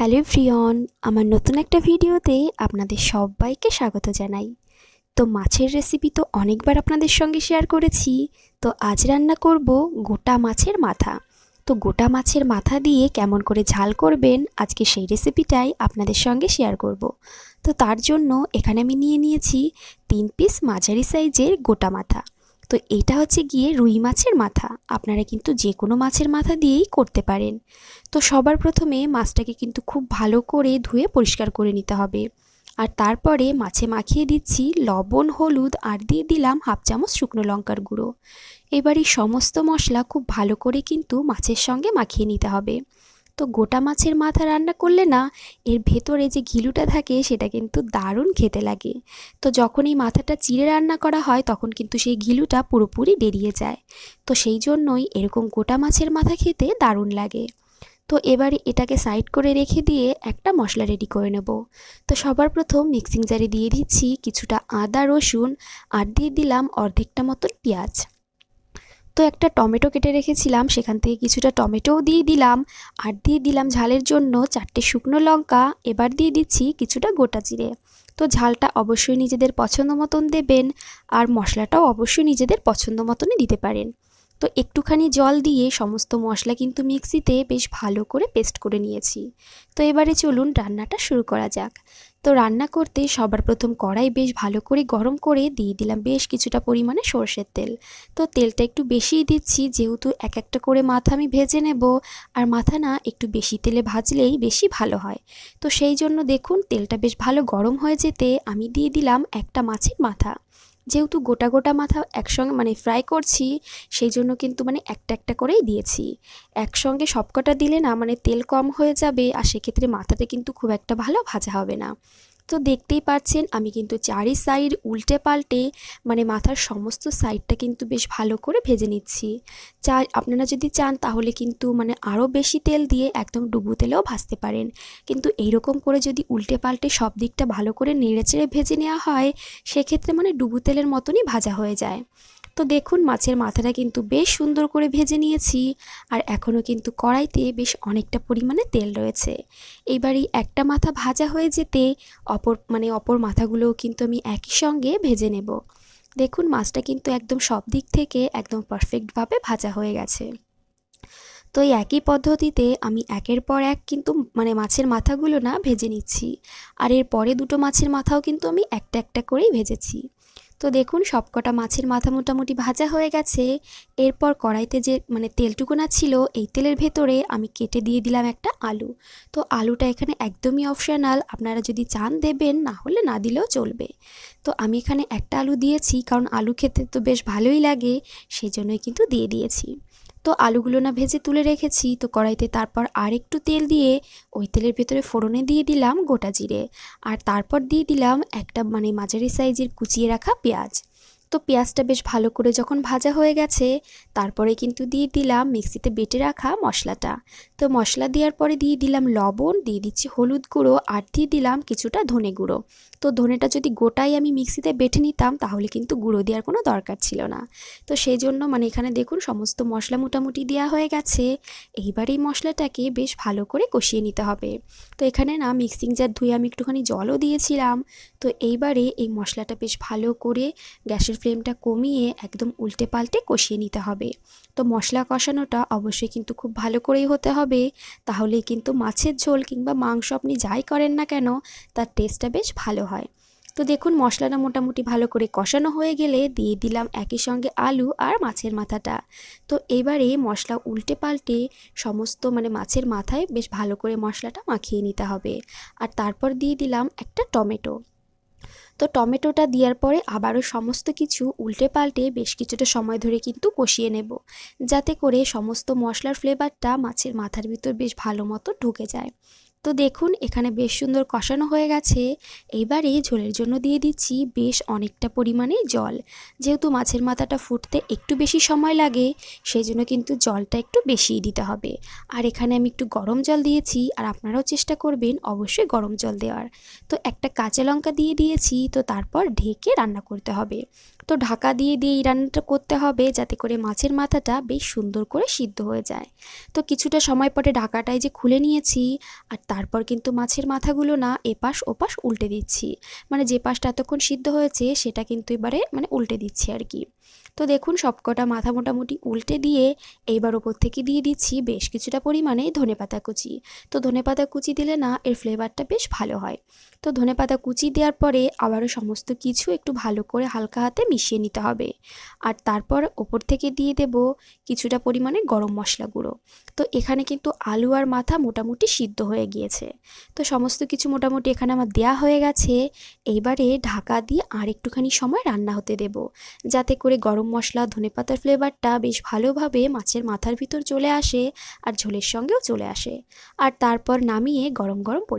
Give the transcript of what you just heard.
Hello ফ্রিয়ন আমার নতুন একটা ভিডিওতে আপনাদের সবাইকে স্বাগত জানাই। তো মাছের রেসিপি তো অনেকবার আপনাদের সঙ্গে শেয়ার করেছি। তো আজ রান্না করব গোটা মাছের মাথা। তো গোটা মাছের মাথা দিয়ে কেমন করে ঝাল করবেন আজকে সেই রেসিপিটাই আপনাদের সঙ্গে শেয়ার করব। তো তার জন্য এখানে আমি নিয়ে নিয়েছি তিন পিস মাঝারি সাইজের গোটা মাথা। তো এটা হচ্ছে গিয়ে রুই মাছের মাথা। আপনারা কিন্তু যে কোনো মাছের মাথা দিয়েই করতে পারেন। তো সবার প্রথমে মাছটাকে কিন্তু খুব ভালো করে ধুয়ে পরিষ্কার করে নিতে হবে। আর তারপরে মাছে মাখিয়ে দিচ্ছি লবণ, হলুদ আর দিয়ে দিলাম হাফ চামচ শুকনো লঙ্কার গুঁড়ো। এবার এই সমস্ত মশলা খুব ভালো করে কিন্তু মাছের সঙ্গে মাখিয়ে নিতে হবে। তো গোটা মাছের মাথা রান্না করলে না, এর ভেতরে যে ঘিলুটা থাকে সেটা কিন্তু দারুণ খেতে লাগে। তো যখন এই মাথাটা চিড়ে রান্না করা হয়, তখন কিন্তু সেই ঘিলুটা পুরোপুরি বেরিয়ে যায়। তো সেই জন্যই এরকম গোটা মাছের মাথা খেতে দারুণ লাগে। তো এবারে এটাকে সাইড করে রেখে দিয়ে একটা মশলা রেডি করে নেব। তো সবার প্রথম মিক্সিং জারে দিয়ে দিচ্ছি কিছুটা আদা, রসুন, আর দিয়ে দিলাম অর্ধেকটা মতন পেঁয়াজ। তো একটা টমেটো কেটে রেখেছিলাম। সেখান থেকে কিছুটা টমেটোও দিয়ে দিলাম। আর দিয়ে দিলাম ঝালের জন্য চারটে শুকনো লঙ্কা। এবার দিয়ে দিচ্ছি কিছুটা গোটা জিরে। তো ঝালটা অবশ্যই নিজেদের পছন্দ মতন দেবেন আর মশলাটাও অবশ্যই নিজেদের পছন্দ মতনই দিতে পারেন। তো একটুখানি জল দিয়ে সমস্ত মশলা কিন্তু মিক্সিতে বেশ ভালো করে পেস্ট করে নিয়েছি। তো এবারে চলুন রান্নাটা শুরু করা যাক। তো রান্না করতে সবার প্রথম কড়াই বেশ ভালো করে গরম করে দিয়ে দিলাম বেশ কিছুটা পরিমাণে সর্ষের তেল। তো তেলটা একটু বেশিই দিচ্ছি, যেহেতু এক একটা করে মাথা আমি ভেজে নেব আর মাথা না একটু বেশি তেলে ভাজলেই বেশি ভালো হয়। তো সেই জন্য দেখুন, তেলটা বেশ ভালো গরম হয়ে যেতে আমি দিয়ে দিলাম একটা মাছের মাথা। যেহেতু গোটা গোটা মাথা একসঙ্গে মানে ফ্রাই করছি, সেই জন্য কিন্তু মানে একটা একটা করেই দিয়েছি। একসঙ্গে সবকটা দিলে না মানে তেল কম হয়ে যাবে, আর সেক্ষেত্রে মাথাটা কিন্তু খুব একটা ভালো ভাজা হবে না। তো দেখতেই পাচ্ছেন আমি কিন্তু চারি সাইড উল্টে পাল্টে মানে মাথার সমস্ত সাইডটা কিন্তু বেশ ভালো করে ভেজে নিচ্ছি। চা, আপনারা যদি চান তাহলে কিন্তু মানে আরও বেশি তেল দিয়ে একদম ডুবু তেলেও ভাজতে পারেন। কিন্তু এইরকম করে যদি উল্টে পাল্টে সব দিকটা ভালো করে নেড়েচেড়ে ভেজে নেওয়া হয়, সেক্ষেত্রে মানে ডুবু তেলের মতনই ভাজা হয়ে যায়। তো দেখুন, মাছের মাথাটা কিন্তু বেশ সুন্দর করে ভেজে নিয়েছি আর এখনও কিন্তু কড়াইতে বেশ অনেকটা পরিমাণে তেল রয়েছে। এইবারই একটা মাথা ভাজা হয়ে যেতে অপর মানে অপর মাথাগুলোও কিন্তু আমি একই সঙ্গে ভেজে নেব। দেখুন, মাছটা কিন্তু একদম সব দিক থেকে একদম পারফেক্টভাবে ভাজা হয়ে গেছে। তো এই একই পদ্ধতিতে আমি একের পর এক কিন্তু মানে মাছের মাথাগুলো না ভেজে নিচ্ছি। আর এর পরে দুটো মাছের মাথাও কিন্তু আমি একটা একটা করেই ভেজেছি। তো দেখুন, সবকটা মাছের মাথা মোটামুটি ভাজা হয়ে গেছে। এরপর কড়াইতে যে মানে তেলটুকুনা ছিল, এই তেলের ভেতরে আমি কেটে দিয়ে দিলাম একটা আলু। তো আলুটা এখানে একদমই অপশনাল, আপনারা যদি চান দেবেন, না হলে না দিলেও চলবে। তো আমি এখানে একটা আলু দিয়েছি, কারণ আলু খেতে তো বেশ ভালোই লাগে সেই জন্যই কিন্তু দিয়ে দিয়েছি। তো আলুগুলো না ভেজে তুলে রেখেছি। তো কড়াইতে তারপর আর একটু তেল দিয়ে ওই তেলের ভেতরে ফোড়নে দিয়ে দিলাম গোটা জিরে। আর তারপর দিয়ে দিলাম একটা মানে মাঝারি সাইজের কুচিয়ে রাখা পেঁয়াজ। তো পেঁয়াজটা বেশ ভালো করে যখন ভাজা হয়ে গেছে, তারপরে কিন্তু দিয়ে দিলাম মিক্সিতে বেটে রাখা মশলাটা। তো মশলা দেওয়ার পরে দিয়ে দিলাম লবণ, দিয়ে দিচ্ছি হলুদ গুঁড়ো আর দিয়ে দিলাম কিছুটা ধনে গুঁড়ো। তো ধনেটা যদি গোটাই আমি মিক্সিতে বেটে নিতাম, তাহলে কিন্তু গুঁড়ো দেওয়ার কোনো দরকার ছিল না। তো সেই জন্য মানে এখানে দেখুন সমস্ত মশলা মোটামুটি দেওয়া হয়ে গেছে। এইবার এই মশলাটাকে বেশ ভালো করে কষিয়ে নিতে হবে। তো এখানে না মিক্সিং জার ধুয়ে আমি একটুখানি জলও দিয়েছিলাম। তো এইবারে এই মশলাটা বেশ ভালো করে গ্যাসের ফ্লেমটা কমিয়ে একদম উল্টে পাল্টে কষিয়ে নিতে হবে। তো মশলা কষানোটা অবশ্যই কিন্তু খুব ভালো করেই হতে হবে। তাহলেই কিন্তু মাছের ঝোল কিংবা মাংস আপনি যাই করেন না কেন, তার টেস্টটা বেশ ভালো হয়। তো দেখুন, মশলাটা মোটামুটি ভালো করে কষানো হয়ে গেলে দিয়ে দিলাম একই সঙ্গে আলু আর মাছের মাথাটা। তো এবারে মশলা উল্টে পাল্টে সমস্ত মানে মাছের মাথায় বেশ ভালো করে মশলাটা মাখিয়ে নিতে হবে। আর তারপর দিয়ে দিলাম একটা টমেটো। তো টমেটোটা দেওয়ার পরে আবারও সমস্ত কিছু উল্টে পাল্টে বেশ কিছুটা সময় ধরে কিন্তু কষিয়ে নেব, যাতে করে সমস্ত মশলার ফ্লেভারটা মাছের মাথার ভিতর বেশ ভালো মতো ঢুকে যায়। তো দেখুন, এখানে বেশ সুন্দর কষানো হয়ে গেছে। এইবারে ঝোলের জন্য দিয়ে দিচ্ছি বেশ অনেকটা পরিমাণে জল। যেহেতু মাছের মাথাটা ফুটতে একটু বেশি সময় লাগে সেই জন্য কিন্তু জলটা একটু বেশিই দিতে হবে। আর এখানে আমি একটু গরম জল দিয়েছি, আর আপনারাও চেষ্টা করবেন অবশ্যই গরম জল দেওয়ার। তো একটা কাঁচা লঙ্কা দিয়ে দিয়েছি, তো তারপর ঢেকে রান্না করতে হবে। তো ঢাকা দিয়ে দিয়ে এই রান্নাটা করতে হবে যাতে করে মাছের মাথাটা বেশ সুন্দর করে সিদ্ধ হয়ে যায়। তো কিছুটা সময় পরে ঢাকাটাই যে খুলে নিয়েছি আর তারপর কিন্তু মাছের মাথাগুলো না এপাশ ওপাশ উল্টে দিচ্ছি। মানে যে পাশটা এতক্ষণ সিদ্ধ হয়েছে সেটা কিন্তু এবারে মানে উল্টে দিচ্ছি আর কি। তো দেখুন, সবকটা মাথা মোটামুটি উল্টে দিয়ে এইবার ওপর থেকে দিয়ে দিচ্ছি বেশ কিছুটা পরিমাণে ধনেপাতা কুচি। তো ধনেপাতা কুচি দিলে না, এর ফ্লেভারটা বেশ ভালো হয়। তো ধনেপাতা কুচি দেওয়ার পরে আবারও সমস্ত কিছু একটু ভালো করে হালকা হাতে মিশিয়ে নিতে হবে। আর তারপর ওপর থেকে দিয়ে দেব কিছুটা পরিমাণে গরম মশলা গুঁড়ো। তো এখানে কিন্তু আলু আর মাথা মোটামুটি সিদ্ধ হয়ে গিয়েছে। তো সমস্ত কিছু মোটামুটি এখানে আমার দেয়া হয়ে গেছে। এইবারে ঢাকা দিয়ে আর একটুখানি সময় রান্না হতে দেব। যাতে করে গরম মশলা ধনেপাতার ফ্লেভারটা বেশ ভালোভাবে মাছের মাথার ভিতর চলে আসে আর ঝোলের সঙ্গেও চলে আসে। আর তারপর নামিয়ে গরম গরম